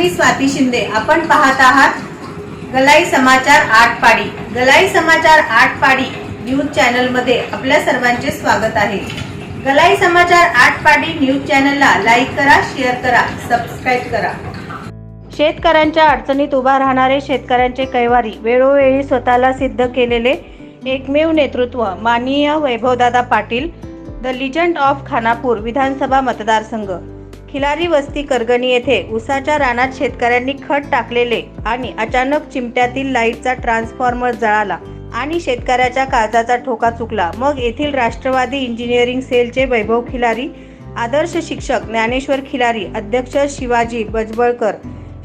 मी स्वाती शिंदे. आपण पाहत आहात गलाई समाचार आठ पाडी गलाई समाचार आठ पाडी न्यूज चॅनलमध्ये आपल्या सर्वांचे स्वागत आहे. गलाई समाचार आठ पाडी न्यूज चॅनलला लाईक करा शेअर करा सबस्क्राईब करा. शेतकऱ्यांच्या अडचणीत उभा राहणारे शेतकऱ्यांचे कैवारी वेळोवेळी स्वतःला सिद्ध केलेले एकमेव नेतृत्व माननीय Vaibhavdada Patil the legend of Khanapur विधानसभा मतदारसंघ. खिलारी वस्ती करगणी येथे उसाच्या रानात शेतकऱ्यांनी खत टाकलेले आणि अचानक चिमट्यातील लाईटचा ट्रान्सफॉर्मर जळाला आणि शेतकऱ्याच्या काळजाचा ठोका चुकला. मग येथील राष्ट्रवादी इंजिनिअरिंग सेलचे वैभव खिलारी आदर्श शिक्षक ज्ञानेश्वर खिलारी अध्यक्ष शिवाजी बजबळकर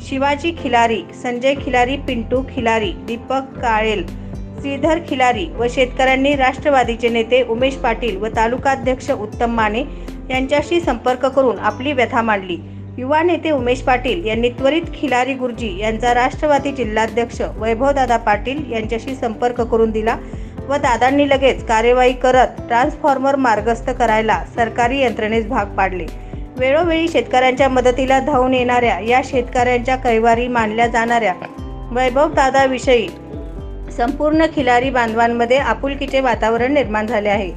शिवाजी खिलारी संजय खिलारी पिंटू खिलारी दीपक काळेल श्रीधर खिलारी व शेतकऱ्यांनी राष्ट्रवादीचे नेते उमेश पाटील व तालुकाध्यक्ष उत्तम माने यांच्याशी संपर्क करून आपली व्यथा मांडली. युवा नेते उमेश पाटील यांनी त्वरित खिलारी गुरुजी यांचा राष्ट्रवादी जिल्हाध्यक्ष वैभवदादा पाटील यांच्याशी संपर्क करून दिला व दादांनी लगेच कार्यवाही करत ट्रान्सफॉर्मर मार्गस्थ करायला सरकारी यंत्रणेस भाग पाडले. वेळोवेळी शेतकऱ्यांच्या मदतीला धावून येणाऱ्या या शेतकऱ्यांच्या कैवारी मानल्या जाणाऱ्या वैभवदादाविषयी संपूर्ण खिलारी बांधवांमध्ये आपुलकीचे वातावरण निर्माण झाले आहे.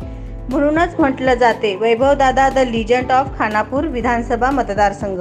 म्हणूनच म्हटलं जाते Vaibhavdada the legend of Khanapur विधानसभा मतदारसंघ.